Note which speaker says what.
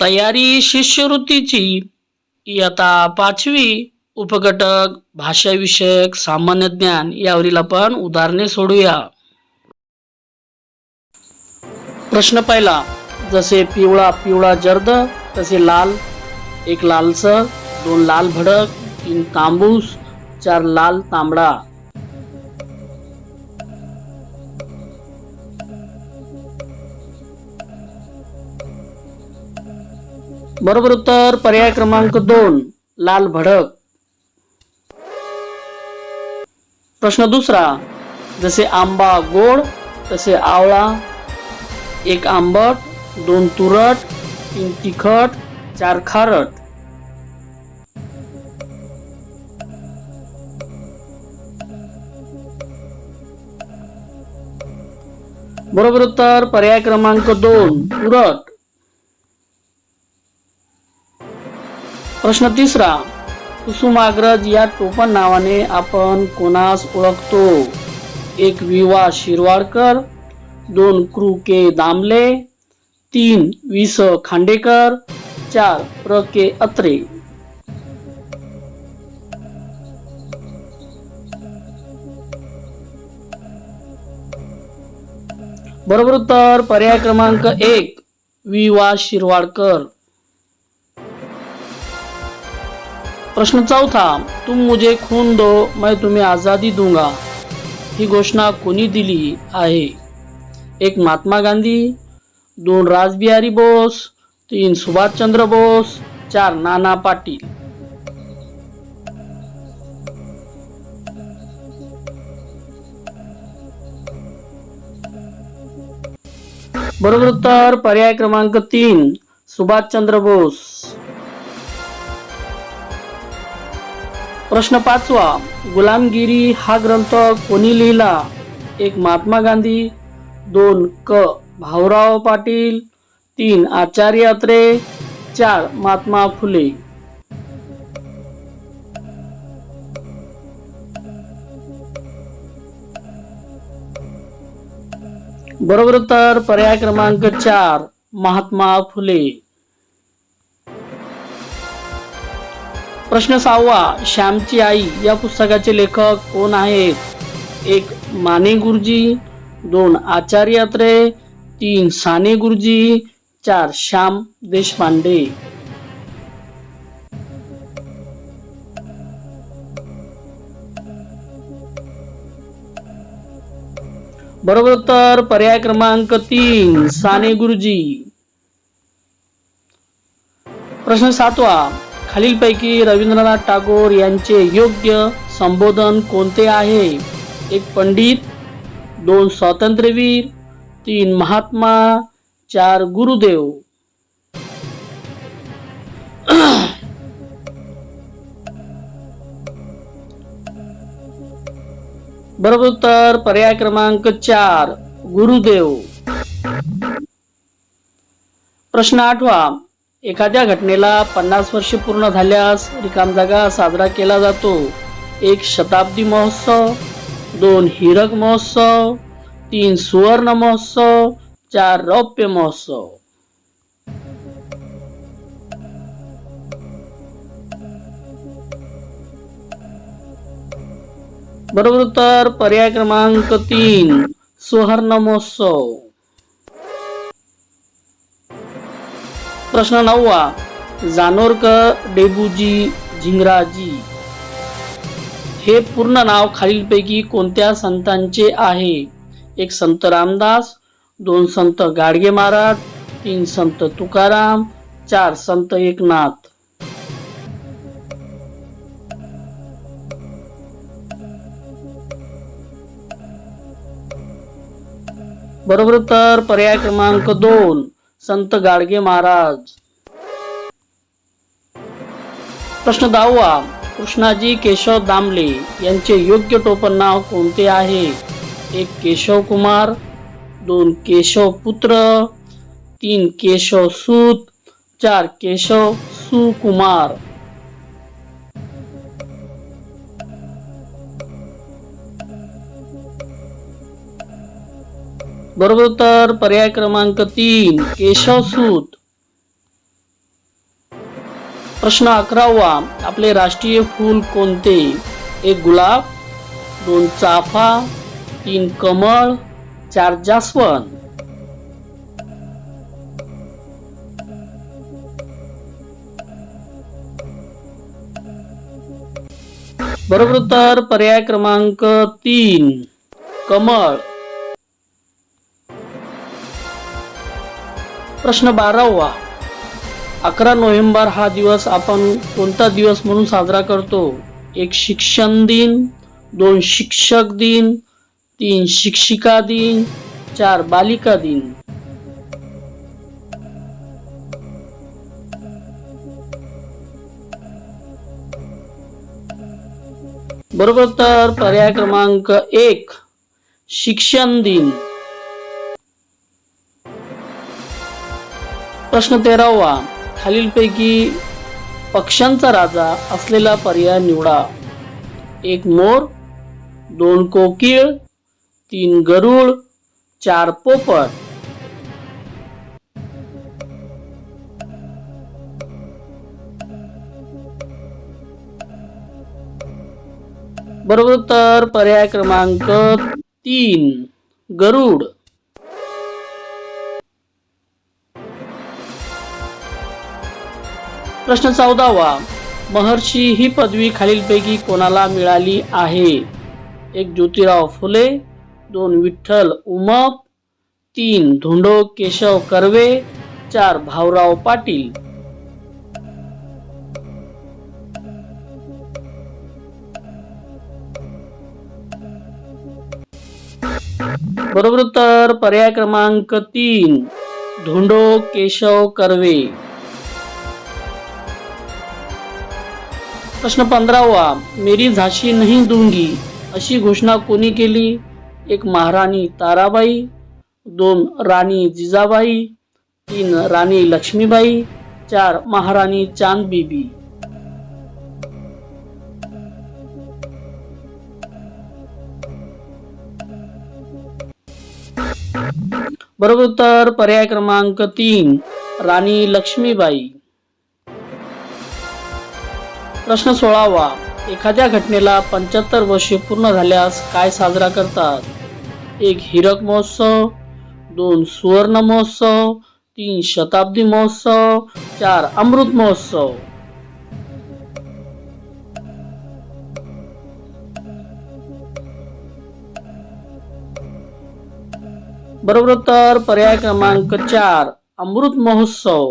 Speaker 1: तयारी शिष्यवृत्तीची. इयत्ता पाचवी उपघटक भाषाविषयक सामान्य ज्ञान यावरील आपण उदाहरणे सोडूया. प्रश्न पहिला जसे पिवळा पिवळा जर्द तसे लाल. एक लालसर दोन लाल भडक तीन तांबूस चार लाल तांबडा. बरोबर उत्तर पर्याय क्रमांक दोन लाल भडक. प्रश्न दुसरा जसे आंबा गोड तसे आवळा एक आंबट दोन तुरट तीन तिखट चार खारट. बरोबर उत्तर पर्याय क्रमांक दोन तुरट. प्रश्न तिसरा कुसुमाग्रज या टोपण नावाने आपण कोणास ओळखतो? एक विवा शिरवाडकर दोन कृ के दामले तीन वि स खांडेकर चार प्र के अत्रे. बरोबर उत्तर पर्याय क्रमांक एक वि वा शिरवाडकर. प्रश्न चौथा तुम मुझे खून दो मैं तुम्हें आजादी दूंगा. ही घोषणा कोणी दिली आहे? एक महात्मा गांधी दोन राजबिहारी बोस तीन सुभाषचंद्र बोस चार नाना पाटील. बरोबर उत्तर पर्याय क्रमांक तीन सुभाषचंद्र बोस. प्रश्न पाचवा गुलामगिरी हा ग्रंथ कोणी लिहिला? एक महात्मा गांधी दोन क. भाऊराव पाटील तीन आचार्य अत्रे चार महात्मा फुले. बरोबर तर पर्याय क्रमांक चार महात्मा फुले. प्रश्न सहावा श्यामची आई या पुस्तकाचे लेखक कोण आहेत? एक माने गुरुजी. दोन आचार्य अत्रे तीन साने गुरुजी. चार श्याम देशपांडे. बरोबर तर पर्याय क्रमांक तीन साने गुरुजी. प्रश्न सातवा खालीलपैकी रवींद्रनाथ टागोर यांचे योग्य संबोधन कोणते आहे? एक पंडित दोन स्वातंत्र्यवीर तीन महात्मा चार गुरुदेव. बरोबर उत्तर पर्याय क्रमांक चार गुरुदेव. प्रश्न आठवा. एखाद्या घटनेला पन्नास वर्षे पूर्ण झाल्यास रिकाम जागा साजरा केला जातो. एक शताब्दी महोत्सव दोन हिरक महोत्सव तीन सुवर्ण महोत्सव चार रौप्य महोत्सव. बरोबर तर पर्याय क्रमांक तीन सुवर्ण महोत्सव. प्रश्न नववा जानोरकर डेबूजी झिंगराजी. हे पूर्ण नाव खालीलपैकी कोणत्या संतांचे आहे? एक संत रामदास दोन संत गाडगे महाराज तीन संत तुकाराम चार संत एकनाथ. बरोबर तर पर्याय क्रमांक दोन. संत गाडगे महाराज. प्रश्न दहावा कृष्णाजी केशव दामले यांचे योग्य टोपण नाव कोणते आहे? एक केशव कुमार दोन केशव पुत्र तीन केशव सूत चार केशव सुकुमार. बरोबर उत्तर पर्याय क्रमांक तीन केशव सूत. प्रश्न अकरावा आपले राष्ट्रीय फूल कोणते? एक गुलाब दोन चाफा तीन कमळ चार जास्वंद. बरोबर उत्तर पर्याय क्रमांक तीन कमळ. प्रश्न बारावा. अकरा नोव्हेंबर हा दिवस आपण कोणता दिवस म्हणून साजरा करतो? एक शिक्षण दिन दोन शिक्षक दिन तीन शिक्षिका दिन चार बालिका दिन. बरोबर तर पर्याय क्रमांक एक शिक्षण दिन. प्रश्न तेरावा. खालीलपैकी पक्ष्यांचा राजा असलेला पर्याय निवडा. एक मोर दोन कोकिळ तीन गरुड चार पोपट. बरोबर तर पर्याय क्रमांक तीन गरुड. प्रश्न चौदावा. महर्षी ही पदवी खालीलपैकी कोणाला मिळाली आहे? एक ज्योतिराव फुले दोन विठ्ठल उमप तीन धोंडो केशव कर्वे चार भाऊराव पाटील. बरोबर तर पर्याय क्रमांक तीन. धोंडो केशव कर्वे. प्रश्न पंधरावा मेरी झाशी नाही दूंगी अशी घोषणा कोणी केली? एक महाराणी ताराबाई दोन राणी जिजाबाई तीन राणी लक्ष्मीबाई चार महाराणी चांद बीबी बरोबर उत्तर पर्याय क्रमांक तीन राणी लक्ष्मीबाई. प्रश्न सोळावा एखाद्या घटनेला पंच्याहत्तर वर्षे पूर्ण झाल्यास काय साजरा करतात? एक हिरक महोत्सव दोन सुवर्ण महोत्सव तीन शताब्दी महोत्सव चार अमृत महोत्सव. बरोबर तर पर्याय क्रमांक चार अमृत महोत्सव.